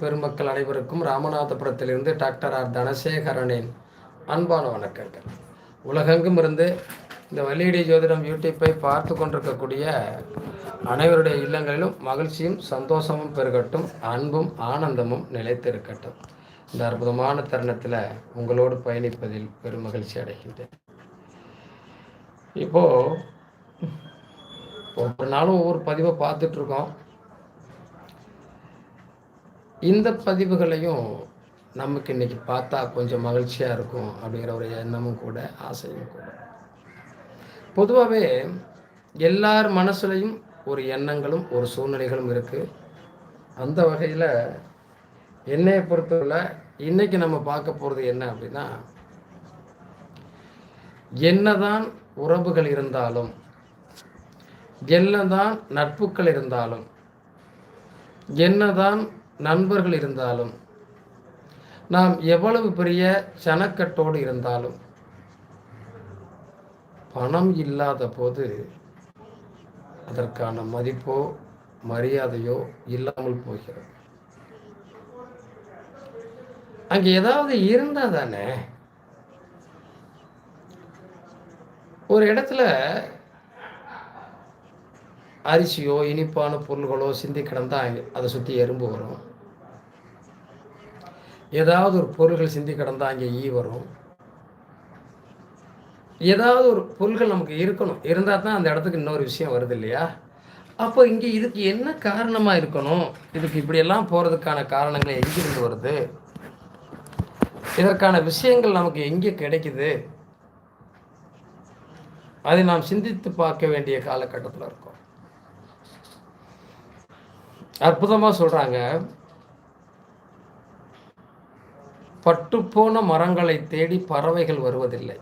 பெருமக்கள் அனைவருக்கும் ராமநாதபுரத்திலிருந்து doctor R தனசேகரனின் அன்பான வணக்கங்கள். உலகெங்கும் இருந்து இந்த வள்ளியடி ஜோதிடம் யூடியூப்பை பார்த்து கொண்டிருக்கக்கூடிய அனைவருடைய இல்லங்களிலும் மகிழ்ச்சியும் சந்தோஷமும் பெருகட்டும் அன்பும் ஆனந்தமும் நிலைத்திருக்கட்டும். இந்த அற்புதமான தருணத்தில் உங்களோடு பயணிப்பதில் பெரும் மகிழ்ச்சி அடைகின்றேன். இப்போது ஒவ்வொரு நாளும் ஒவ்வொரு பதிவை பார்த்துட்ருக்கோம் இந்த பதிவுகளையும் நமக்கு இன்னைக்கு பார்த்தா கொஞ்சம் மகிழ்ச்சியாக இருக்கும் அப்படிங்கிற ஒரு எண்ணமும் கூட ஆசையும் கூட. பொதுவாகவே எல்லார் மனசுலையும் ஒரு எண்ணங்களும் ஒரு சூழ்நிலைகளும் இருக்குது அந்த வகையில் என்னையை பொறுத்தவரை இன்றைக்கி நம்ம பார்க்க போகிறது என்ன அப்படின்னா என்னதான் உறவுகள் இருந்தாலும் என்னதான் நட்புகள் இருந்தாலும் என்னதான் நண்பர்கள் இருந்தாலும் நாம் எவ்வளவு பெரிய சனக்கட்டோடு இருந்தாலும் பணம் இல்லாத போது அதற்கான மதிப்போ மரியாதையோ இல்லாமல் போகிறது. அங்கே ஏதாவது இருந்தால் தானே? ஒரு இடத்துல அரிசியோ இனிப்பான பொருள்களோ சிந்தி கிடந்தால் அதை சுற்றி எறும்பு வரும். ஏதாவது ஒரு பொருள்கள் சிந்தி கிடந்தால் அங்கே ஈ வரும். ஏதாவது ஒரு பொருள்கள் நமக்கு இருக்கணும். இருந்தால் தான் அந்த இடத்துக்கு இன்னொரு விஷயம் வருது இல்லையா? அப்போ இங்கே இதுக்கு என்ன காரணமாக இருக்கணும்? இதுக்கு இப்படியெல்லாம் போகிறதுக்கான காரணங்கள் எங்கிருந்து வருது? இதற்கான விஷயங்கள் நமக்கு எங்கே கிடைக்குது? அதை நாம் சிந்தித்து பார்க்க வேண்டிய காலகட்டத்தில் இருக்கோம். அற்புதமாக சொல்கிறாங்க பட்டுப்போன மரங்களை தேடி பறவைகள் வருவதில்லை.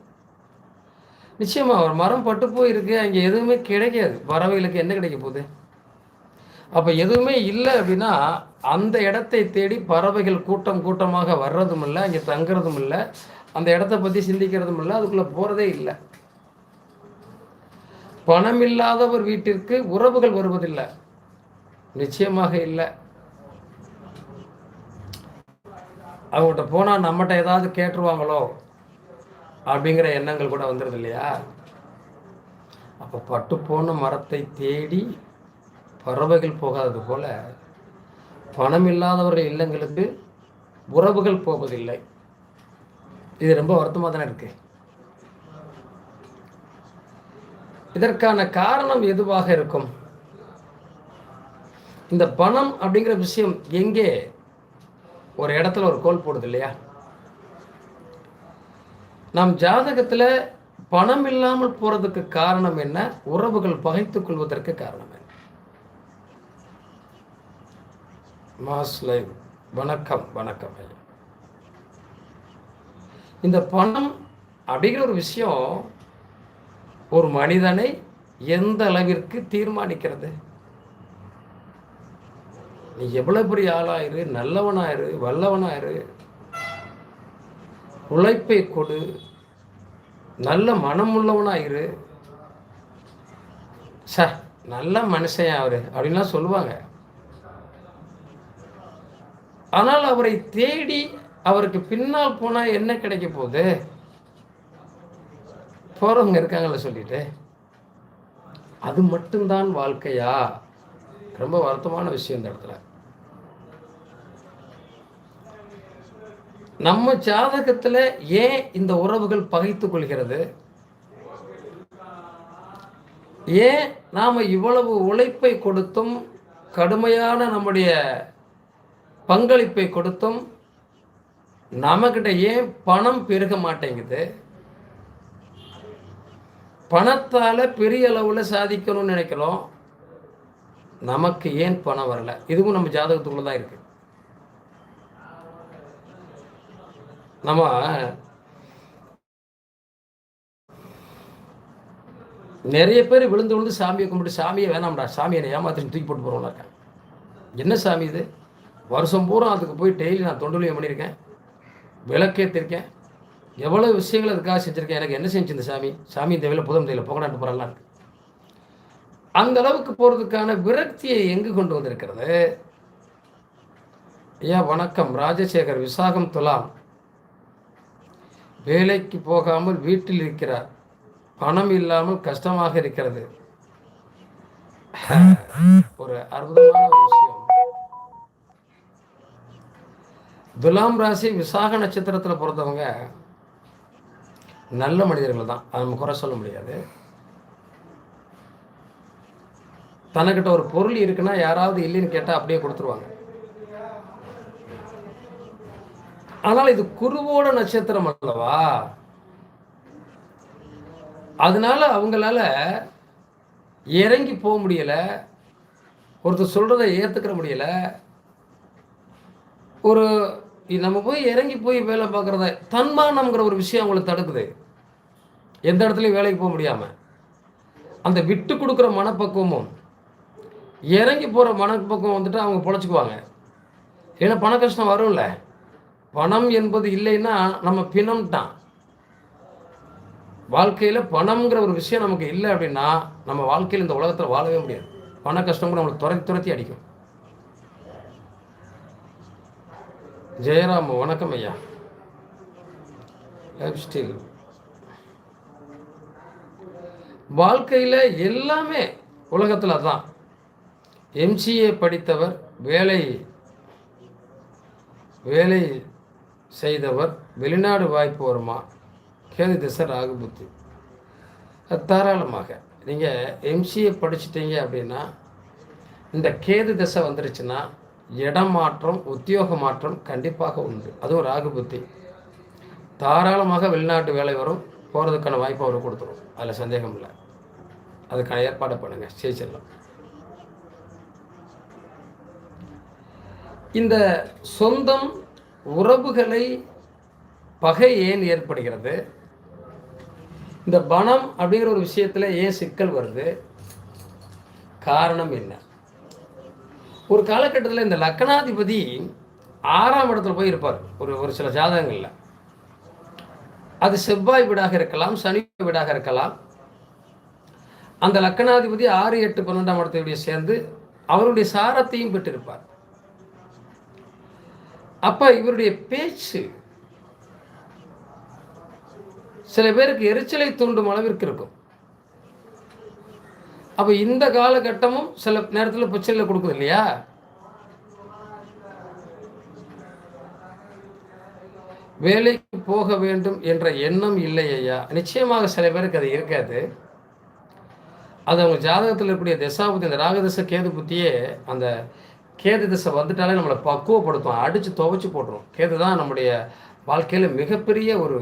நிச்சயமாக ஒரு மரம் பட்டு போயிருக்கு அங்கே எதுவுமே கிடைக்காது. பறவைகளுக்கு என்ன கிடைக்க போகுது? அப்போ எதுவுமே இல்லை அப்படின்னா அந்த இடத்தை தேடி பறவைகள் கூட்டம் கூட்டமாக வர்றதும் இல்லை அங்கே தங்குறதும் இல்லை அந்த இடத்த பற்றி சிந்திக்கிறதும் இல்லை அதுக்குள்ளே போகிறதே இல்லை. பணம் இல்லாதவர் வீட்டிற்கு உறவுகள் வருவதில்லை. நிச்சயமாக இல்லை. அவங்ககிட்ட போனால் நம்மகிட்ட ஏதாவது கேட்டுருவாங்களோ அப்படிங்கிற எண்ணங்கள் கூட வந்துடுது இல்லையா? அப்போ பட்டு போன மரத்தை தேடி பறவைகள் போகாதது போல் பணம் இல்லாதவர்கள் இல்லங்களுக்கு உறவுகள் போவதில்லை. இது ரொம்ப வருத்தமாக தானே இருக்கு. இதற்கான காரணம் எதுவாக இருக்கும்? இந்த பணம் அப்படிங்கிற விஷயம் எங்கே ஒரு இடத்துல ஒரு கோல் போடுது இல்லையா? நம் ஜாதகத்தில் பணம் இல்லாமல் போறதுக்கு காரணம் என்ன? உறவுகள் பகைத்துக் கொள்வதற்கு காரணம் என்ன? மாஸ் லைவ் வணக்கம் வணக்கம் ஐயா. இந்த பணம் அப்படிங்கிற ஒரு விஷயம் ஒரு மனிதனை எந்த அளவிற்கு தீர்மானிக்கிறது? நீ எவ்வளோ பெரிய ஆளாயிரு நல்லவனாயிரு வல்லவனாயிரு உழைப்பை கொடு. நல்ல மனம் உள்ளவனாயிரு ச நல்ல மனுஷன் அவர் அப்படின்லாம் சொல்லுவாங்க. ஆனால் அவரை தேடி அவருக்கு பின்னால் போனால் என்ன கிடைக்க போகுது? போகிறவங்க இருக்காங்கள சொல்லிட்டு. அது மட்டும்தான் வாழ்க்கையா? ரொம்ப வருத்தமான விஷயம் இந்த இடத்துல. நம்ம ஜாதகத்தில் ஏன் இந்த உறவுகள் பகைத்து கொள்கிறது? ஏன் நாம் இவ்வளவு உழைப்பை கொடுத்தும் கடுமையான நம்முடைய பங்களிப்பை கொடுத்தும் நம்மக்கிட்ட ஏன் பணம் பெருக மாட்டேங்குது? பணத்தால் பெரிய அளவில் சாதிக்கணும்னு நினைக்கிறோம். நமக்கு ஏன் பணம் வரல? இதுவும் நம்ம ஜாதகத்துக்குள்ளே தான் இருக்குது நம்ம நிறைய பேர் விழுந்து விழுந்து சாமியை கும்பிட்டு சாமியை வேணாம்டா சாமியை என்னை ஏமாத்திட்டு தூக்கி போட்டு போகிறோம்ல இருக்கேன். என்ன சாமி இது? வருஷம் பூரா அதுக்கு போய் டெய்லி நான் தொண்டுலியம் பண்ணியிருக்கேன் விளக்கேற்றிருக்கேன் எவ்வளோ விஷயங்கள் அதுக்காக செஞ்சுருக்கேன் எனக்கு என்ன செஞ்சு இந்த சாமி? சாமி இந்த வேலை புதம் தெரியல புகழாண்டு போகிறலாம் இருக்கு. அந்த அளவுக்கு போகிறதுக்கான விரக்தியை எங்கு கொண்டு வந்திருக்கிறது? ஐயா வணக்கம். ராஜசேகர் விசாகம் துலாம். வேலைக்கு போகாமல் வீட்டில் இருக்கிறார். பணம் இல்லாமல் கஷ்டமாக இருக்கிறது. ஒரு அற்புதமான ஒரு விஷயம். துலாம் ராசி விசாக நட்சத்திரத்தில் பிறந்தவங்க நல்ல மனிதர்கள் தான். அது நம்ம குறை சொல்ல முடியாது. தனக்கிட்ட ஒரு பொருள் இருக்குன்னா யாராவது இல்லைன்னு கேட்டால் அப்படியே கொடுத்துருவாங்க. ஆனால் இது குருவோட நட்சத்திரம் அல்லவா? அதனால அவங்களால இறங்கி போக முடியல. ஒருத்தர் சொல்றதை ஏற்றுக்கிற முடியல. ஒரு நம்ம போய் இறங்கி போய் வேலை பார்க்குறத தன்மானம்ங்கிற ஒரு விஷயம் அவங்கள தடுக்குது. எந்த இடத்துலையும் வேலைக்கு போக முடியாமல் அந்த விட்டு கொடுக்குற மனப்பக்குவமும் இறங்கி போகிற மனப்பக்குவம் வந்துட்டு அவங்க பொழைச்சிக்குவாங்க. ஏன்னா பண கஷ்டம் வரும்ல. பணம் என்பது இல்லைன்னா நம்ம பிணம்ட்டான் வாழ்க்கையில் பணம்ங்கிற ஒரு விஷயம் நமக்கு இல்லை அப்படின்னா நம்ம வாழ்க்கையில் இந்த உலகத்தில் வாழவே முடியாது. பண கஷ்டம் கூட நம்மளை துரத்தி துரத்தி அடிக்கும். ஜெயராம் வணக்கம் ஐயா. லைஃப் ஸ்டைல் வாழ்க்கையில் எல்லாமே உலகத்தில் தான் எம்சிஏ படித்தவர் வேலை வேலை செய்தவர் வெளிநாடு வாய்ப்பு வருமா? கேது திசை ராகு புத்தி தாராளமாக. நீங்கள் எம்சிஏ படிச்சிட்டீங்க அப்படின்னா இந்த கேது திசை வந்துருச்சுன்னா இடம் மாற்றம் உத்தியோக மாற்றம் கண்டிப்பாக உண்டு. அதுவும் ராகு புத்தி தாராளமாக வெளிநாட்டு வேலை வரும் போகிறதுக்கான வாய்ப்பு அவர் கொடுத்துரும். அதில் சந்தேகம் இல்லை. அதுக்கான ஏற்பாடு பண்ணுங்கள் ஜெயிச்சிடலாம். இந்த சொந்தம் உறவுகளை பகை ஏன் ஏற்படுகிறது? இந்த பணம் அப்படிங்கிற ஒரு விஷயத்தில் ஏன் சிக்கல் வருது? காரணம் என்ன? ஒரு காலகட்டத்தில் இந்த லக்கணாதிபதி ஆறாம் இடத்துல போய் இருப்பார். ஒரு ஒரு சில ஜாதகங்களில். அது செவ்வாய் வீடாக இருக்கலாம் சனி வீடாக இருக்கலாம். அந்த லக்கணாதிபதி ஆறு எட்டு பன்னெண்டாம் இடத்தையுடைய சேர்ந்து அவருடைய சாரத்தையும் பெற்றிருப்பார். அப்ப இவருடைய பேச்சு சில பேருக்கு எரிச்சலை தூண்டும் அளவிற்கு இருக்கும். அப்ப இந்த காலகட்டமும் சில நேரத்தில் பிரச்சனையில் கொடுக்குது இல்லையா? வேலைக்கு போக வேண்டும் என்ற எண்ணம் இல்லை ஐயா. நிச்சயமாக சில பேருக்கு அது இருக்காது. அது அவங்க ஜாதகத்தில் இருக்கக்கூடிய தசாபுத்தி இந்த ராகதச கேது புத்தியே அந்த கேது திசை வந்துட்டாலே நம்மளை பக்குவப்படுத்தும் அடித்து துவைச்சி போட்டுரும். கேது தான் நம்முடைய வாழ்க்கையில் மிகப்பெரிய ஒரு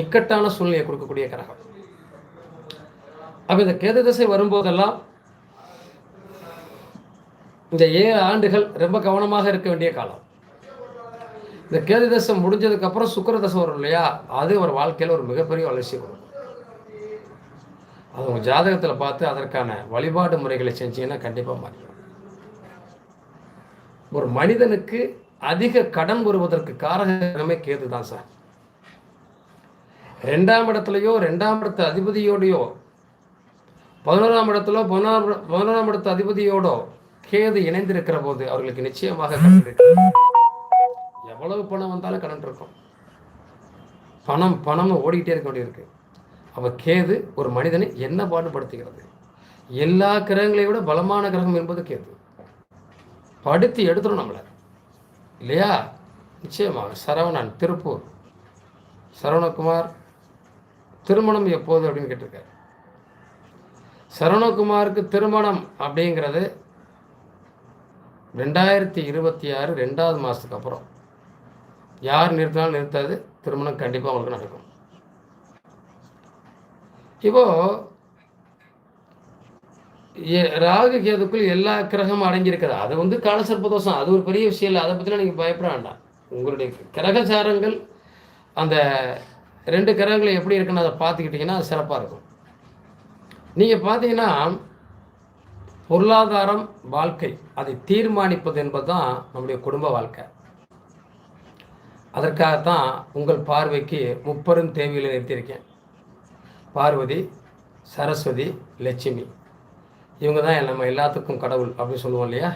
இக்கட்டான சூழ்நிலையை கொடுக்கக்கூடிய கிரகம். அப்போ இந்த கேது திசை வரும்போதெல்லாம் இந்த ஏழு ஆண்டுகள் ரொம்ப கவனமாக இருக்க வேண்டிய காலம். இந்த கேது தசை முடிஞ்சதுக்கப்புறம் சுக்கர தசை வரும் இல்லையா? அது ஒரு வாழ்க்கையில் ஒரு மிகப்பெரிய வளர்ச்சி கொடுக்கும். அது உங்கள் ஜாதகத்தில் பார்த்து அதற்கான வழிபாடு முறைகளை செஞ்சீங்கன்னா கண்டிப்பாக மாறிடும். ஒரு மனிதனுக்கு அதிக கடன் வருவதற்கு காரணமே கேது தான் சார். ரெண்டாம் இடத்துலையோ ரெண்டாம் இடத்து அதிபதியோடையோ பதினோராம் இடத்துல பதினோராம் பதினோராம் இடத்து அதிபதியோடோ கேது இணைந்திருக்கிற போது அவர்களுக்கு நிச்சயமாக கடன் எவ்வளவு பணம் வந்தாலும் கடன் இருக்கும். பணம் பணம் ஓடிக்கிட்டே இருக்க வேண்டியிருக்கு. அப்போ கேது ஒரு மனிதனை என்ன பாடுபடுத்துகிறது? எல்லா கிரகங்களை விட பலமான கிரகம் என்பது கேது. படுத்தி எடுத்துரும் நம்மளை. இல்லையா? நிச்சயமாக. சரவணன் திருப்பூர். சரவணகுமார் திருமணம் எப்போது அப்படின்னு கேட்டிருக்காரு. சரவணகுமாருக்கு திருமணம் அப்படிங்கிறது ரெண்டாயிரத்தி இருபத்தி ஆறு ரெண்டாவது மாதத்துக்கு அப்புறம். யார் நிறுத்தினாலும் நிறுத்தாது. திருமணம் கண்டிப்பாக அவங்களுக்கு நடக்கும். இப்போது ராகு கேதுக்குள் எல்லா கிரகமும் அடங்கியிருக்குது அது வந்து காலசர்ப்ப தோஷம் அது ஒரு பெரிய விஷயம் இல்லை. அதை பற்றிலாம் நீங்கள் பயப்பட வேண்டாம். உங்களுடைய கிரகச்சாரங்கள் அந்த ரெண்டு கிரகங்களை எப்படி இருக்குன்னு அதை பார்த்துக்கிட்டிங்கன்னா அது சிறப்பாக இருக்கும். நீங்கள் பார்த்தீங்கன்னா பொருளாதாரம் வாழ்க்கை அதை தீர்மானிப்பது என்பது தான் நம்முடைய குடும்ப வாழ்க்கை. அதற்காகத்தான் உங்கள் பார்வைக்கு முப்பெரும் தேவையில் நிறுத்தியிருக்கேன். பார்வதி சரஸ்வதி லட்சுமி. இவங்க தான் நம்ம எல்லாத்துக்கும் கடவுள் அப்படின்னு சொல்லுவோம் இல்லையா?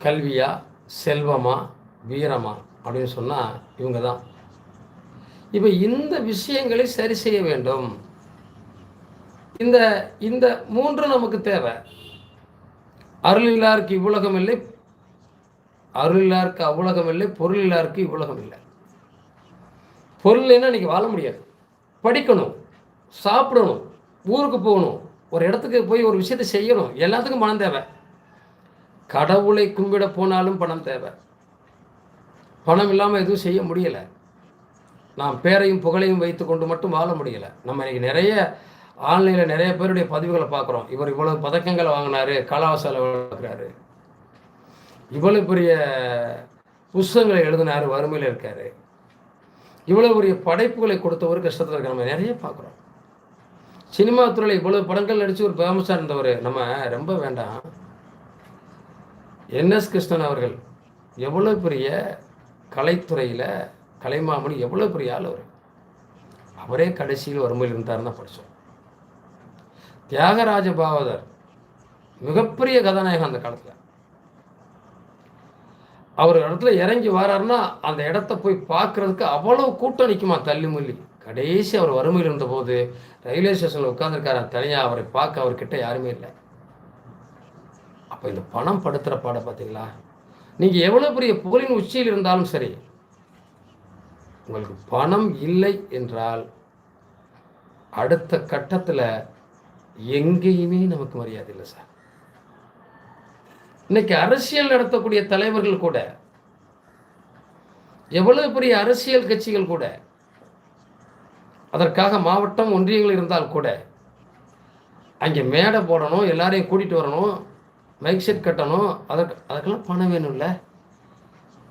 கல்வியா செல்வமா வீரமா அப்படின்னு சொன்னால் இவங்க தான் இப்போ இந்த விஷயங்களை சரி செய்ய வேண்டும். இந்த இந்த மூன்று நமக்கு தேவை. அருளில்லாருக்கு இவ்வுலகம் இல்லை அருளில்லாருக்கு அவ்வுலகம் இல்லை பொருள் இவ்வுலகம் இல்லை. பொருள் இன்னைக்கு வாழ முடியாது. படிக்கணும் சாப்பிடணும் ஊருக்கு போகணும் ஒரு இடத்துக்கு போய் ஒரு விஷயத்தை செய்யணும். எல்லாத்துக்கும் பணம் தேவை. கடவுளை கும்பிட போனாலும் பணம் தேவை. பணம் இல்லாமல் எதுவும் செய்ய முடியலை. நாம் பேரையும் புகழையும் வைத்து கொண்டு மட்டும் வாழ முடியலை. நம்ம இன்னைக்கு நிறைய ஆன்லைனில் நிறைய பேருடைய பதிவுகளை பார்க்குறோம். இவர் இவ்வளவு பதக்கங்களை வாங்கினாரு கலாசாலை வளர்க்குறாரு. இவ்வளவு பெரிய புஸ்தகங்களை எழுதினார் வறுமையில் இருக்காரு. இவ்வளவு பெரிய படைப்புகளை கொடுத்தவர் கஷ்டத்தில் இருக்க நம்ம நிறைய பார்க்குறோம். சினிமா துறையில் இவ்வளவு படங்கள் நடித்து ஒரு ஃபேமஸாக இருந்தவர் நம்ம ரொம்ப வேண்டாம். என்எஸ் கிருஷ்ணன் அவர்கள் எவ்வளோ பெரிய கலைத்துறையில் கலைமாமணி எவ்வளோ பெரிய ஆள் அவர். அவரே கடைசியில் வறுமையில் இருந்தார் தான் படித்தோம் தியாகராஜ பாவதர் மிகப்பெரிய கதாநாயகம் அந்த காலத்தில். அவர் இடத்துல இறங்கி வராருன்னா அந்த இடத்த போய் பார்க்கறதுக்கு அவ்வளோ கூட்டம் நிற்குமா தள்ளி முள்ளி கடைசி அவர் வறுமையில் இருந்தபோது ரயில்வே ஸ்டேஷனில் உட்காந்துருக்காரு தனியாக அவரை பார்க்க அவர்கிட்ட யாருமே இல்லை. அப்போ இந்த பணம் படுத்துகிற பாடம் பார்த்தீங்களா நீங்கள் எவ்வளோ பெரிய புகழின் உச்சியில் இருந்தாலும் சரி உங்களுக்கு பணம் இல்லை என்றால் அடுத்த கட்டத்தில் எங்கேயுமே நமக்கு மரியாதை இல்லை சார். இன்னைக்கு அரசியல் நடத்தக்கூடிய தலைவர்கள் கூட எவ்வளவு பெரிய அரசியல் கட்சிகள் கூட அதற்காக மாவட்டம் ஒன்றியங்கள் இருந்தால் கூட அங்கே மேடை போடணும் எல்லாரையும் கூட்டிகிட்டு வரணும் மைக் செட் கட்டணும் அதற்கு அதுக்கெல்லாம் பணம் வேணும்ல?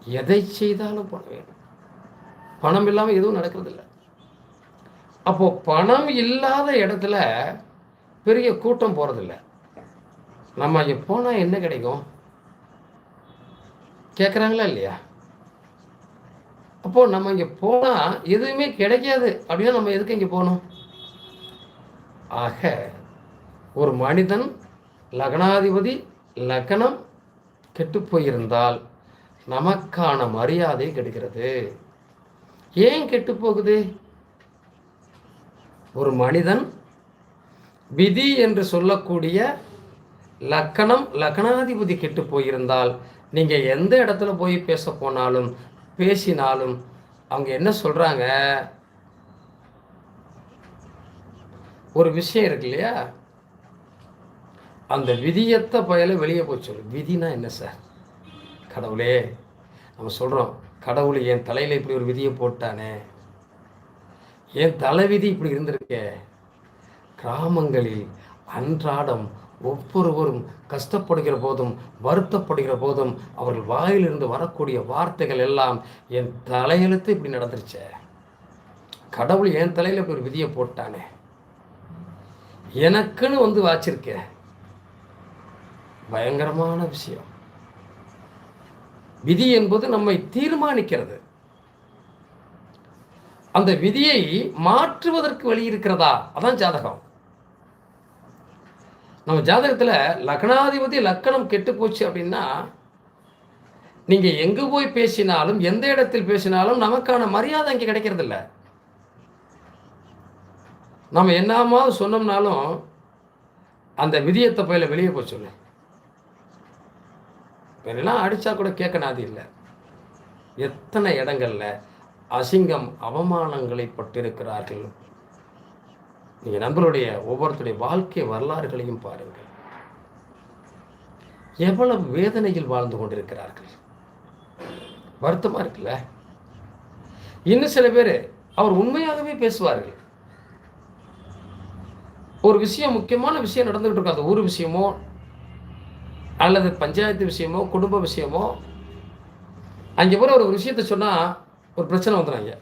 எதை செய்தாலும் பணம் வேணும். பணம் இல்லாமல் எதுவும் நடக்கிறதில்ல. அப்போது பணம் இல்லாத இடத்துல பெரிய கூட்டம் போகிறதில்ல நம்ம அங்கே போனால் என்ன கிடைக்கும்? கேட்குறாங்களா இல்லையா? அப்போ நம்ம இங்கே போனால் எதுவுமே கிடைக்காது. அப்படின்னா நம்ம எதுக்கு இங்கே போகணும்? ஆக ஒரு மனிதன் லக்னாதிபதி லக்னம் கெட்டு போயிருந்தால் நமக்கான மரியாதை கிடைக்கிறது. ஏன் கெட்டு போகுது? ஒரு மனிதன் விதி என்று சொல்லக்கூடிய லக்கணம் லக்கணாதிபதி கெட்டு போயிருந்தால் நீங்கள் எந்த இடத்துல போய் பேச போனாலும் பேசினாலும் அவங்க என்ன சொல்கிறாங்க ஒரு விஷயம் இருக்கு இல்லையா? அந்த விதியத்தை பயல வெளியே போய் சொல்லு. விதினா என்ன சார்? கடவுளே நம்ம சொல்கிறோம் கடவுள் என் தலையில் இப்படி ஒரு விதியை போட்டானே. என் தலைவிதி இப்படி இருந்திருக்கே. கிராமங்களில் அன்றாடம் ஒவ்வொருவரும் கஷ்டப்படுகிற போதும் வருத்தப்படுகிற போதும் அவர்கள் வாயிலிருந்து வரக்கூடிய வார்த்தைகள் எல்லாம் என் தலையெழுத்து இப்படி நடந்துருச்சே. கடவுள் என் தலையில் இப்படி ஒரு விதியை போட்டானே. எனக்குன்னு வந்து வாச்சிருக்கேன் பயங்கரமான விஷயம். விதி என்பது நம்மை தீர்மானிக்கிறது. அந்த விதியை மாற்றுவதற்கு வழி இருக்கிறதா? அதான் ஜாதகம். நம்ம ஜாதகத்தில் லக்னாதிபதி லக்கணம் கெட்டு போச்சு அப்படின்னா நீங்கள் எங்கே போய் பேசினாலும் எந்த இடத்தில் பேசினாலும் நமக்கான மரியாதை அங்கே கிடைக்கிறது இல்லை நம்ம என்னமாவது சொன்னோம்னாலும் அந்த விதியத்தை பயில வெளியே போய் சொல்லு வேணெல்லாம் அடித்தா கூட கேட்க நாதி இல்லை. எத்தனை இடங்களில் அசிங்கம் அவமானங்களை பட்டிருக்கிறார்கள்? நீங்கள் நம்மளுடைய ஒவ்வொருத்தருடைய வாழ்க்கை வரலாறுகளையும் பாருங்கள். எவ்வளவு வேதனையில் வாழ்ந்து கொண்டிருக்கிறார்கள். வருத்தமாக இருக்குல்ல? இன்னும் சில பேர் அவர் உண்மையாகவே பேசுவார்கள். ஒரு விஷயம் முக்கியமான விஷயம் நடந்துகிட்டு இருக்கும் அந்த ஊர் விஷயமோ அல்லது பஞ்சாயத்து விஷயமோ குடும்ப விஷயமோ அங்கே போகிற ஒரு விஷயத்த சொன்னால் ஒரு பிரச்சனை வந்துடுறாங்க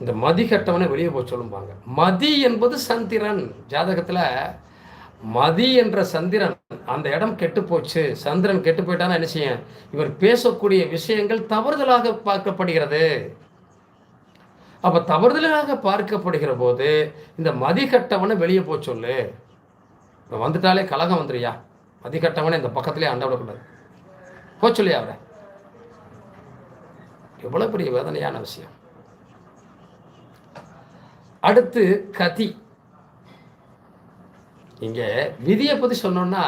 இந்த மதி கட்டவனை வெளியே போய் சொல்லும்பாங்க. மதி என்பது சந்திரன். ஜாதகத்தில் மதி என்ற சந்திரன் அந்த இடம் கெட்டு போச்சு. சந்திரன் கெட்டு போயிட்டான்னு என்ன செய்யும்? இவர் பேசக்கூடிய விஷயங்கள் தவறுதலாக பார்க்கப்படுகிறது. அப்ப தவறுதலாக பார்க்கப்படுகிற போது இந்த மதி கட்டவனை வெளியே போ சொல்லு. இப்போ வந்துட்டாலே கலகம் வந்துருயா? மதி கட்டவனை இந்த பக்கத்துலேயே அண்டவிடக்கூடாது விடக்கூடாது. அவரை. எவ்வளோ பெரிய வேதனையான விஷயம். அடுத்து கதி. இங்க விதியை பத்தி சொன்னோம்னா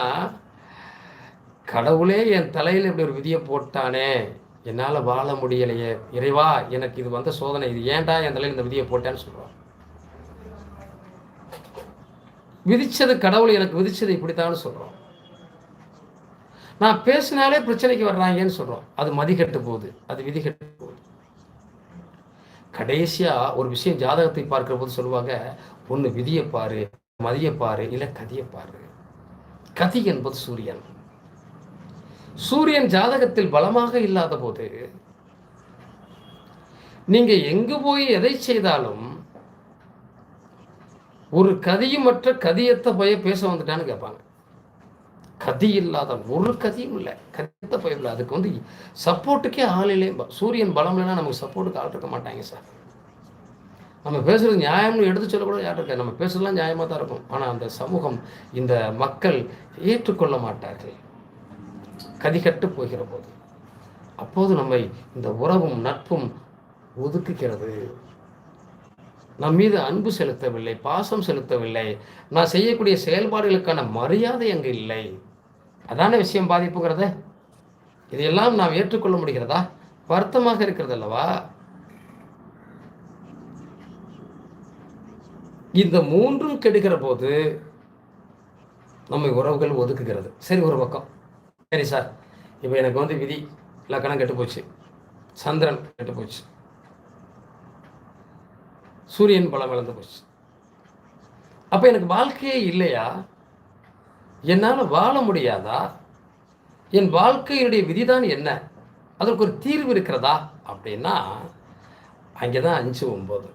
கடவுளே என் தலையில் இப்படி ஒரு விதியை போட்டானே என்னால் வாழ முடியலையே இறைவா எனக்கு இது வந்த சோதனை இது ஏன்டா என் தலையில் இந்த விதியை போட்டேன்னு சொல்கிறோம் விதிச்சது கடவுள் எனக்கு விதிச்சது இப்படித்தான்னு சொல்கிறோம் நான் பேசினாலே பிரச்சனைக்கு வர்றாங்கன்னு சொல்கிறோம் அது மதிக்கட்டு போகுது. அது விதிகட்டு கடைசியாக ஒரு விஷயம் ஜாதகத்தை பார்க்கிற போது சொல்லுவாங்க ஒன்று விதியை பாரு மதியை பாரு இல்லை கதியை பாரு. கதி என்பது சூரியன். சூரியன் ஜாதகத்தில் பலமாக இல்லாத போது நீங்க எங்கு போய் எதை செய்தாலும் ஒரு கதியுமற்ற கதியத்தை போய் பேச வந்துட்டான்னு கேட்பாங்க. கதி இல்லாத ஒரு கதியும் இல்லை. கருத்த பயிரில் இல்லை. அதுக்கு வந்து சப்போர்ட்டுக்கே ஆள் இல்லை சூரியன் பலம் இல்லைன்னா நமக்கு சப்போர்ட்டுக்கு ஆள் இருக்க மாட்டாங்க சார். நம்ம பேசுறது நியாயம்னு எடுத்து சொல்லக்கூட யார் இருக்கா நம்ம பேசுறதுலாம் நியாயமாக தான் இருக்கும். ஆனால் அந்த சமூகம் இந்த மக்கள் ஏற்றுக்கொள்ள மாட்டார்கள். கதிகட்டு போகிற போது. அப்போது நம்மை இந்த உறவும் நட்பும் ஒதுக்குகிறது. நம் மீது அன்பு செலுத்தவில்லை பாசம் செலுத்தவில்லை. நான் செய்யக்கூடிய செயல்பாடுகளுக்கான மரியாதை அங்கு இல்லை. அதான விஷயம் பாதிப்புங்கிறத? இதையெல்லாம் நாம் ஏற்றுக்கொள்ள முடிகிறதா? வருத்தமாக இருக்கிறது அல்லவா இந்த மூன்றும் கெடுகிற போது நம்மை உறவுகள் ஒதுக்குகிறது. சரி ஒரு பக்கம். சரி சார் இப்போ எனக்கு வந்து விதி லக்கணம் கெட்டு போச்சு சந்திரன் கெட்டு போச்சு சூரியன் பலம் இழந்து போச்சு. அப்போ எனக்கு வாழ்க்கையே இல்லையா? என்னால் வாழ முடியாதா? என் வாழ்க்கையினுடைய விதிதான் என்ன? அதற்கு ஒரு தீர்வு இருக்கிறதா? அப்படின்னா அங்கே தான் அஞ்சு ஒம்பது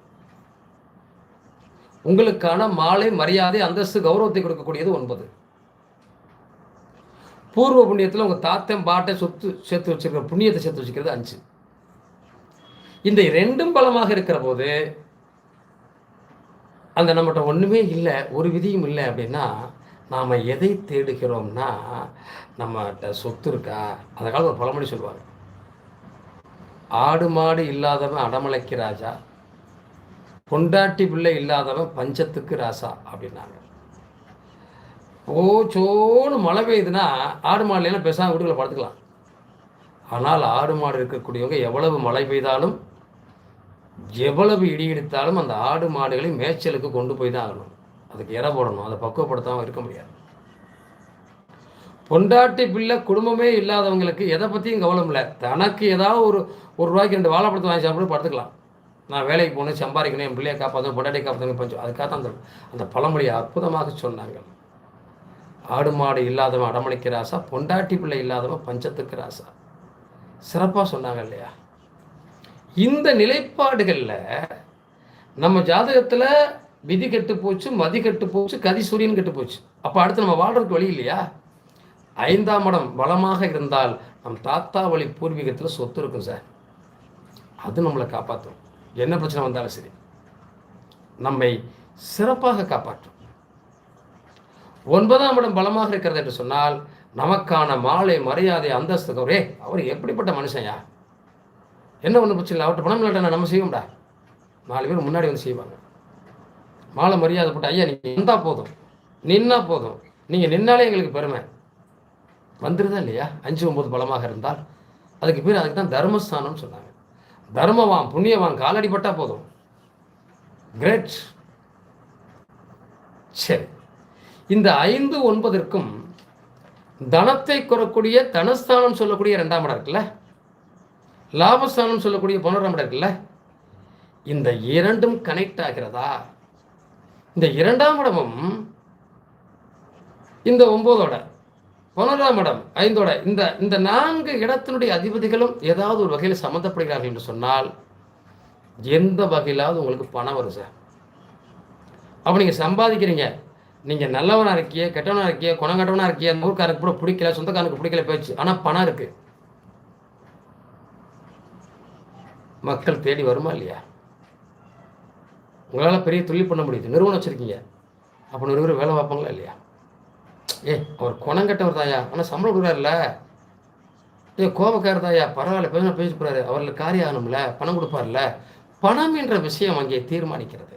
உங்களுக்கான மாலை மரியாதை அந்தஸ்து கௌரவத்தை கொடுக்கக்கூடியது ஒன்பது. பூர்வ புண்ணியத்தில் உங்கள் தாத்தன் பாட்டை சொத்து சேர்த்து வச்சுருக்கிற புண்ணியத்தை சேர்த்து வச்சுக்கிறது அஞ்சு. இந்த ரெண்டும் பலமாக இருக்கிற போது அந்த நம்மகிட்ட ஒன்றுமே இல்லை ஒரு விதியும் இல்லை அப்படின்னா நாம் எதை தேடுகிறோம்னா நம்மகிட்ட சொத்து இருக்கா? அந்த காலத்தில் ஒரு பழமொழி சொல்லுவாங்க. ஆடு மாடு இல்லாதவன் அடமலைக்கு ராஜா பொண்டாட்டி பிள்ளை இல்லாதவன் பஞ்சத்துக்கு ராசா அப்படின்னாங்க. ஓச்சோன்னு மழை பெய்யுதுன்னா ஆடு மாடுலாம் பேசாமல் வீட்டுக்குள்ள படுத்துக்கலாம். ஆனால் ஆடு மாடு இருக்கக்கூடியவங்க எவ்வளவு மழை பெய்தாலும் எவ்வளவு இடி இடித்தாலும் அந்த ஆடு மாடுகளை மேய்ச்சலுக்கு கொண்டு போய் தான் ஆகணும். அதுக்கு இற போடணும். அதை பக்குவப்படுத்தாமல் இருக்க முடியாது. பொண்டாட்டி பிள்ளை குடும்பமே இல்லாதவங்களுக்கு எதை பற்றியும் கவனம் இல்லை. தனக்கு ஏதாவது ஒரு ஒரு ரூபாய்க்கு ரெண்டு வாழைப்பழத்தை வாங்கி சாப்பிட்டு படுத்துக்கலாம். நான் வேலைக்கு போகணும் சம்பாதிக்கணும் என் பிள்ளையை காப்பாற்றணும் பொண்டாட்டி காப்பாற்றணும் பஞ்சம் அதுக்காக தான் அந்த அந்த பழமொழியை அற்புதமாக சொன்னாங்க ஆடு மாடு இல்லாதவன் அடமணிக்கு ராசா பொண்டாட்டி பிள்ளை இல்லாதவன் பஞ்சத்துக்கு ராசா. சிறப்பாக சொன்னாங்க இல்லையா? இந்த நிலைப்பாடுகளில் நம்ம ஜாதகத்தில் விதி கெட்டு போச்சு மதி கெட்டு போச்சு கதி சூரியன் கெட்டு போச்சு. அப்போ அடுத்து நம்ம வாழ்றதுக்கு வழி இல்லையா? ஐந்தாம் இடம் பலமாக இருந்தால் நம் தாத்தா வழி பூர்வீகத்தில் சொத்து இருக்கும் சார். அது நம்மளை காப்பாற்றும். என்ன பிரச்சனை வந்தாலும் சரி. நம்மை சிறப்பாக காப்பாற்றும். ஒன்பதாம் இடம் பலமாக இருக்கிறது என்று சொன்னால் நமக்கான மாலை மரியாதை அந்தஸ்து கௌரே அவர் எப்படிப்பட்ட மனுஷன்யா? என்ன ஒன்றும் பிரச்சனை இல்லை. அவர்கிட்ட பணம் இல்லாட்டா நம்ம செய்வோம்டா. நாலு பேர் முன்னாடி வந்து செய்வாங்க. மாலை மரியாதை போட்டு ஐயா நீங்கள் வந்தால் போதும். நின்னா போதும். நீங்கள் நின்னாலே எங்களுக்கு பெருமை. வந்துருதா இல்லையா? அஞ்சு ஒம்பது பலமாக இருந்தால். அதுக்கு பேர் அதுக்கு தான் தர்மஸ்தானம்னு சொன்னாங்க. தர்மவான் புண்ணியவான் காலடிப்பட்டால் போதும். கிரேட் சரி. இந்த ஐந்து ஒன்பதற்கும் தனத்தை குறக்கூடிய தனஸ்தானம் சொல்லக்கூடிய ரெண்டாம் இடம் இருக்குல்ல? லாபஸ்தானம் சொல்லக்கூடிய பன்னெண்டாம் இடம் இருக்குல்ல? இந்த இரண்டும் கனெக்ட் ஆகிறதா? இந்த இரண்டாம் இடமும் இந்த ஒன்பதோட பொனராம் இடம் ஐந்தோட இந்த இந்த நான்கு இடத்தினுடைய அதிபதிகளும் ஏதாவது ஒரு வகையில் சம்மந்தப்படுகிறார்கள் என்று சொன்னால் எந்த வகையிலாவது உங்களுக்கு பணம் வரும் சார். அப்போ நீங்கள் சம்பாதிக்கிறீங்க. நீங்கள் நல்லவனாக இருக்கிய கெட்டவனாக இருக்கிய குணம் கட்டவனாக இருக்கிய ஊருக்காரருக்கு கூட பிடிக்கல சொந்தக்காரனுக்கு பிடிக்கல போயிடுச்சு. ஆனால் பணம் இருக்குது மக்கள் தேடி வருமா இல்லையா? உங்களால் பெரிய தொழில் பண்ண முடியுது. நிறுவனம் வச்சுருக்கீங்க. அப்போ நிறுவனம் வேலை பார்ப்பாங்களா இல்லையா? ஏ அவர் குணம் கட்டவர் தாயா ஆனால் சம்பளம் கொடுக்குறாருல்ல. ஏ கோபக்காரதாயா பரவாயில்ல பேச பேச போறாரு. அவரில் காரியம் ஆகணும்ல பணம் கொடுப்பார்ல பணம் என்ற விஷயம் அங்கே தீர்மானிக்கிறது.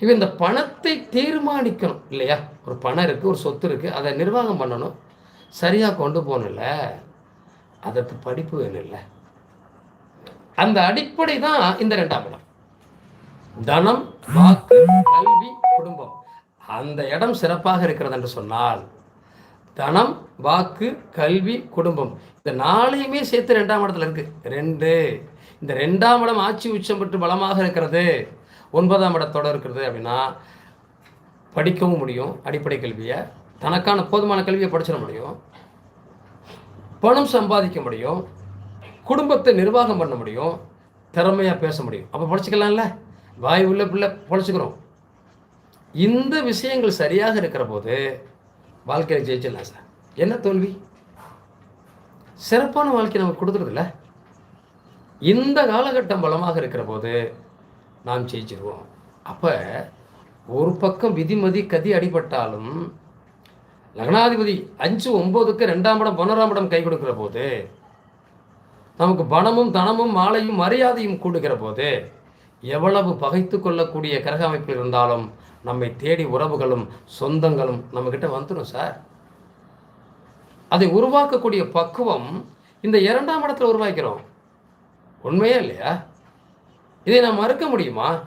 இப்போ இந்த பணத்தை தீர்மானிக்கணும் இல்லையா? ஒரு பணம் இருக்குது ஒரு சொத்து இருக்குது அதை நிர்வாகம் பண்ணணும். சரியாக கொண்டு போகணும்ல. அதற்கு படிப்பு வேணும் இல்லை. அந்த அடிப்படை தான் இந்த ரெண்டாம் இடம். தனம் வாக்கு கல்வி குடும்பம். அந்த இடம் சிறப்பாக இருக்கிறது என்று சொன்னால் தனம் வாக்கு கல்வி குடும்பம். இந்த நாளையுமே சேர்த்து ரெண்டாம் இடத்துல இருக்கு. ரெண்டு. இந்த ரெண்டாம் இடம் ஆட்சி உச்சம் பெற்று பலமாக இருக்கிறது. ஒன்பதாம் இடத்தோட இருக்கிறது அப்படின்னா படிக்கவும் முடியும். அடிப்படை கல்வியை தனக்கான போதுமான கல்வியை படிச்சிட முடியும். பணம் சம்பாதிக்க முடியும். குடும்பத்தை நிர்வாகம் பண்ண முடியும். திறமையாக பேச முடியும். அப்போ படிச்சுக்கலாம்ல? வாய் உள்ள பிள்ளை பொழைச்சிக்கிறோம். இந்த விஷயங்கள் சரியாக இருக்கிற போது வாழ்க்கையில் ஜெயிச்சிடலாம் சார். என்ன தோல்வி? சிறப்பான வாழ்க்கை நமக்கு கொடுத்துருதுல்ல இந்த காலகட்டம் பலமாக இருக்கிற போது நாம் ஜெயிச்சிருவோம். அப்போ ஒரு பக்கம் விதிமதி கதி அடிபட்டாலும் லக்னாதிபதி அஞ்சு ஒம்போதுக்கு ரெண்டாம் படம் பன்னெண்டாம் படம் கை கொடுக்கிற போது நமக்கு பணமும் தனமும் மாலையும் மரியாதையும் கூடுகிற போது எவ்வளவு பகைத்து கொள்ளக்கூடிய கிரக அமைப்பில் இருந்தாலும் நம்மை தேடி உறவுகளும் சொந்தங்களும் நம்மக்கிட்ட வந்துடும் சார். அதை உருவாக்கக்கூடிய பக்குவம் இந்த இரண்டாம் இடத்துல உருவாக்கிறோம். உண்மையே இல்லையா? இதை நாம் மறுக்க முடியுமா?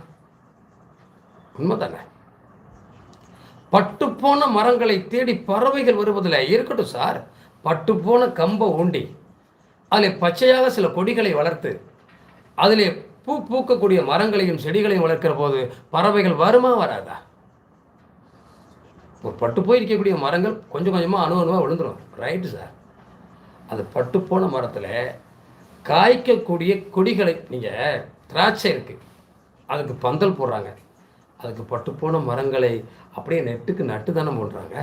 உண்மை தானே பட்டுப்போன மரங்களை தேடி பறவைகள் வருவதில் இருக்கட்டும் சார். பட்டுப்போன கம்பை ஊண்டி. அதில் பச்சையாக சில கொடிகளை வளர்த்து அதிலே பூ பூக்கக்கூடிய மரங்களையும் செடிகளையும் வளர்க்கிற போது பறவைகள் வருமா வராதா? ஒரு பட்டு போயிருக்கக்கூடிய மரங்கள் கொஞ்சம் கொஞ்சமாக அணு அணுவாக விழுந்துடும் ரைட்டு சார் அது பட்டு போன மரத்தில் காய்க்கக்கூடிய கொடிகளை நீங்கள் திராட்சை இருக்குது அதுக்கு பந்தல் போடுறாங்க. அதுக்கு பட்டு போன மரங்களை அப்படியே நெட்டுக்கு நட்டு தானே போடுறாங்க.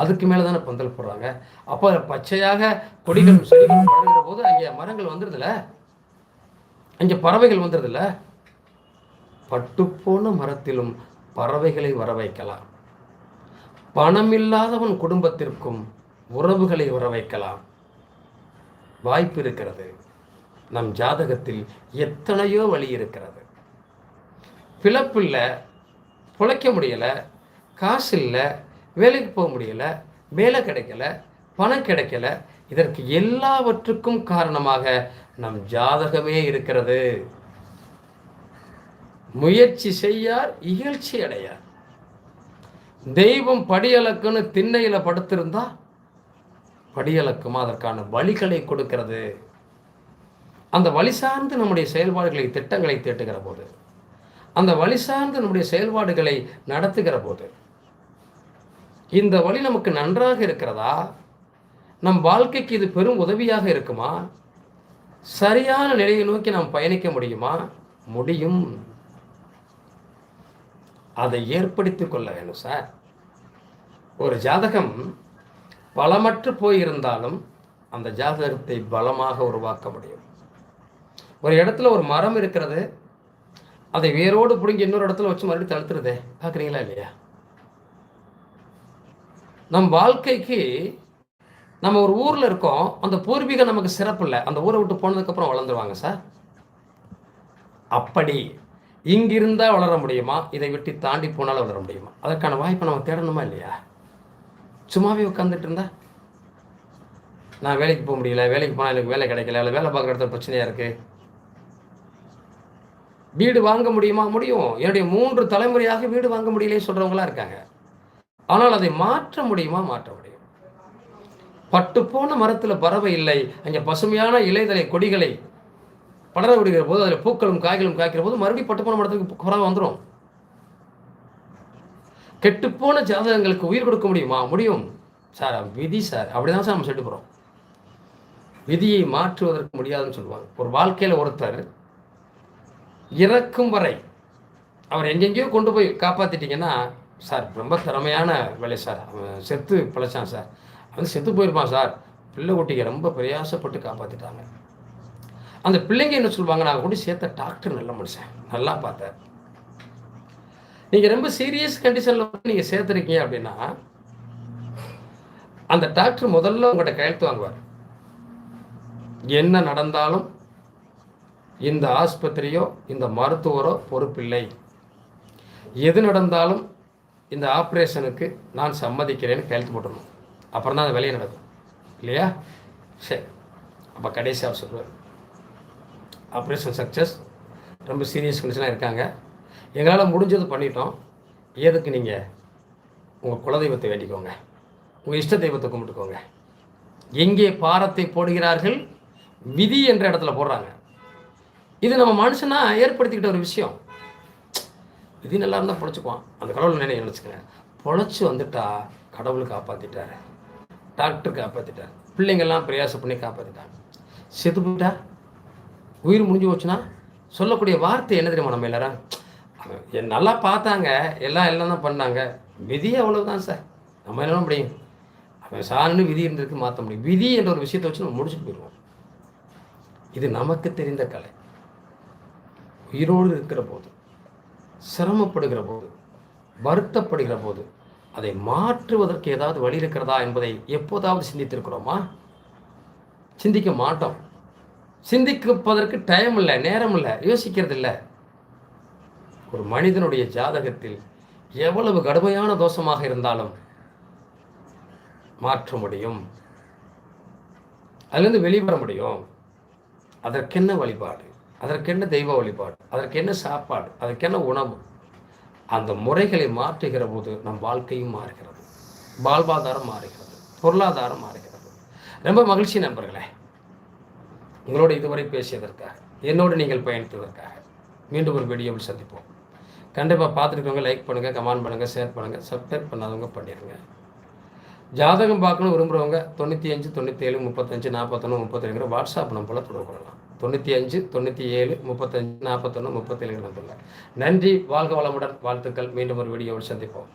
அதுக்கு மேலே தானே பந்தல் போடுறாங்க. அப்போ பச்சையாக கொடிகளும் செடிகளும் வளர்கிற போது அங்கே மரங்கள் வந்துடுதுல அங்கே பறவைகள் வந்துடுதுல்ல பட்டுப்போன மரத்திலும் பறவைகளை வர வைக்கலாம் பணமில்லாதவன் குடும்பத்திற்கும் உறவுகளை வர வைக்கலாம் வாய்ப்பு இருக்கிறது. நம் ஜாதகத்தில் எத்தனையோ வழி இருக்கிறது. பிழப்பில்ல பிழைக்க முடியலை காசு இல்லை வேலைக்கு போக முடியல வேலை கிடைக்கல பணம் கிடைக்கல இதற்கு எல்லாவற்றுக்கும் காரணமாக நம் ஜாதகமே இருக்கிறது. முயற்சி செய்யார் இகழ்ச்சி அடையார். தெய்வம் படியலக்குன்னு திண்ணையில படுத்திருந்தா படியலக்குமா அதற்கான வழிகளை கொடுக்கிறது. அந்த வழி சார்ந்து நம்முடைய செயல்பாடுகளை திட்டங்களை தீட்டுகிற போது அந்த வழி சார்ந்து நம்முடைய செயல்பாடுகளை நடத்துகிற போது இந்த வழி நமக்கு நன்றாக இருக்கிறதா? நம் வாழ்க்கைக்கு இது பெரும் உதவியாக இருக்குமா? சரியான நிலையை நோக்கி நாம் பயணிக்க முடியுமா? முடியும். அதை ஏற்படுத்தி கொள்ள வேணும் சார். ஒரு ஜாதகம் பலமற்று போயிருந்தாலும் அந்த ஜாதகத்தை பலமாக உருவாக்க முடியும். ஒரு இடத்துல ஒரு மரம் இருக்கிறது. அதை வேரோடு பிடுங்கி இன்னொரு இடத்துல வச்சு மறுபடியும் தழுத்துறதே பார்க்குறீங்களா இல்லையா? நம் வாழ்க்கைக்கு நம்ம ஒரு ஊரில் இருக்கோம் அந்த பூர்வீகம் நமக்கு சிறப்பு இல்லை. அந்த ஊரை விட்டு போனதுக்கப்புறம் வளர்ந்துருவாங்க சார். அப்படி இங்கிருந்தால் வளர முடியுமா? இதை விட்டு தாண்டி போனால் வளர முடியுமா? அதற்கான வாய்ப்பை நம்ம தேடணுமா இல்லையா? சும்மாவே உட்காந்துட்டு இருந்தா? நான் வேலைக்கு போக முடியல வேலைக்கு போனால் எனக்கு வேலை கிடைக்கல இல்லை வேலை பார்க்குற இடத்துல பிரச்சனையாக இருக்குது வீடு வாங்க முடியுமா? முடியும். என்னுடைய மூன்று தலைமுறையாக வீடு வாங்க முடியலையே சொல்கிறவங்களாம் இருக்காங்க. ஆனால் அதை மாற்ற முடியுமா? மாற்ற முடியும். பட்டுப்போன மரத்தில் பறவை இல்லை. அங்கே பசுமையான இலைதலை கொடிகளை படர விடுகிற போது அதில் பூக்களும் காய்களும் காய்க்கிற போது மறுபடியும் பட்டு போன மரத்துக்கு பறவை வந்துடும் கெட்டுப்போன ஜாதகங்களுக்கு உயிர் கொடுக்க முடியுமா? முடியும். சார் விதி சார். அப்படிதான் சார் நம்ம சொல்லிட்டு போகிறோம் விதியை மாற்றுவதற்கு முடியாதுன்னு சொல்லுவாங்க. ஒரு வாழ்க்கையில் ஒருத்தர் இறக்கும் வரை அவர் எங்கெங்கேயோ கொண்டு போய் காப்பாற்றிட்டீங்கன்னா சார் ரொம்ப திறமையான வேலை சார். அவன் செத்து பிழைச்சான் சார். அது செத்து போயிருப்பான் சார். பிள்ளை குட்டிக்கு ரொம்ப பிரயாசப்பட்டு காப்பாற்றிட்டாங்க அந்த பிள்ளைங்க என்ன சொல்லுவாங்க? நான் கூட சேர்த்த டாக்டர் நல்ல மனுஷன். நல்லா பார்த்தேன். நீங்கள் ரொம்ப சீரியஸ் கண்டிஷனில் வந்து நீங்கள் சேர்த்துருக்கீங்க அப்படின்னா அந்த டாக்டர் முதல்ல உங்கள்கிட்ட கையெழுத்து வாங்குவார். என்ன நடந்தாலும் இந்த ஆஸ்பத்திரியோ இந்த மருத்துவரோ பொறுப்பில்லை. எது நடந்தாலும் இந்த ஆப்ரேஷனுக்கு நான் சம்மதிக்கிறேன்னு கையெழுத்து போட்டுடணும் அப்புறம் தான் அந்த வேலையை நடக்கும். இல்லையா? சரி. அப்போ கடைசியாக சொல்லுவார் ஆப்ரேஷன் சக்ஸஸ் ரொம்ப சீரியஸ் கண்டிஷனாக இருக்காங்க. எங்களால் முடிஞ்சது பண்ணிட்டோம். எதுக்கு நீங்கள் உங்கள் குலதெய்வத்தை வேண்டிக்கோங்க. உங்கள் இஷ்ட தெய்வத்தை கும்பிட்டுக்கோங்க. எங்கே பாரத்தை போடுகிறார்கள்? விதி என்ற இடத்துல போடுறாங்க. இது நம்ம மனுஷனாக ஏற்படுத்திக்கிட்ட ஒரு விஷயம். விதி நல்லா இருந்தால் பொழைச்சிக்குவான் அந்த கடவுள் நினைவு நினச்சிக்கங்க பொழைச்சி வந்துட்டா கடவுள் காப்பாற்றிட்டாரு டாக்டர் காப்பாற்றிட்டார் பிள்ளைங்கள்லாம் பிரயாசம் பண்ணி காப்பாற்றிட்டாங்க செத்து போயிட்டா? உயிர் முடிஞ்சு போச்சுன்னா சொல்லக்கூடிய வார்த்தை என்ன தெரியுமா நம்ம எல்லாரும்? நல்லா பார்த்தாங்க. எல்லாம் எல்லாம் தான் பண்ணாங்க. விதி அவ்வளவுதான் சார். நம்ம என்ன முடியும்? அவன் சாணுன்னு விதி இருந்திருக்கு மாற்ற முடியும். விதி என்ற ஒரு விஷயத்தை வச்சு நம்ம முடிச்சுட்டு போயிடுவோம். இது நமக்கு தெரிந்த கலை. உயிரோடு இருக்கிற போது சிரமப்படுகிற போது வருத்தப்படுகிற போது அதை மாற்றுவதற்கு ஏதாவது வழி இருக்கிறதா என்பதை எப்போதாவது சிந்தித்திருக்கிறோமா? சிந்திக்க மாட்டோம். சிந்திப்பதற்கு டைம் இல்லை நேரம் இல்லை யோசிக்கிறது இல்லை. ஒரு மனிதனுடைய ஜாதகத்தில் எவ்வளவு கடுமையான தோஷமாக இருந்தாலும் மாற்ற முடியும். அதுலேருந்து வெளிவர முடியும். அதற்கென்ன வழிபாடு? அதற்கென்ன தெய்வ வழிபாடு? அதற்கென்ன சாப்பாடு? அதற்கென்ன உணவு? அந்த முறைகளை மாற்றுகிற போது நம் வாழ்க்கையும் மாறுகிறது. வாழ்வாதாரம் மாறுகிறது. பொருளாதாரம் மாறுகிறது. ரொம்ப மகிழ்ச்சி நண்பர்களே. உங்களோட இதுவரை பேசியதற்காக என்னோடு நீங்கள் பயணித்ததற்காக மீண்டும் ஒரு வீடியோவில் சந்திப்போம். கண்டிப்பாக பார்த்துருக்கவங்க லைக் பண்ணுங்கள் கமெண்ட் பண்ணுங்கள் ஷேர் பண்ணுங்கள் சப்ஸ்கிரைப் பண்ணாதவங்க பண்ணிடுங்க ஜாதகம் பார்க்கணும் விரும்புகிறவங்க தொண்ணூற்றி அஞ்சு தொண்ணூற்றி ஏழு முப்பத்தஞ்சு நாற்பத்தொன்று முப்பத்தேழுங்கிற வாட்ஸ்அப் நம்பரில் தொடர்பு கொள்ளலாம். தொண்ணூற்றி அஞ்சு தொண்ணூற்றி ஏழு முப்பத்தஞ்சு நாற்பத்தொன்று முப்பத்தேழு நம்பரில் நன்றி வாழ்க வளமுடன் வாழ்த்துக்கள். மீண்டும் ஒரு வீடியோவில் சந்திப்போம்.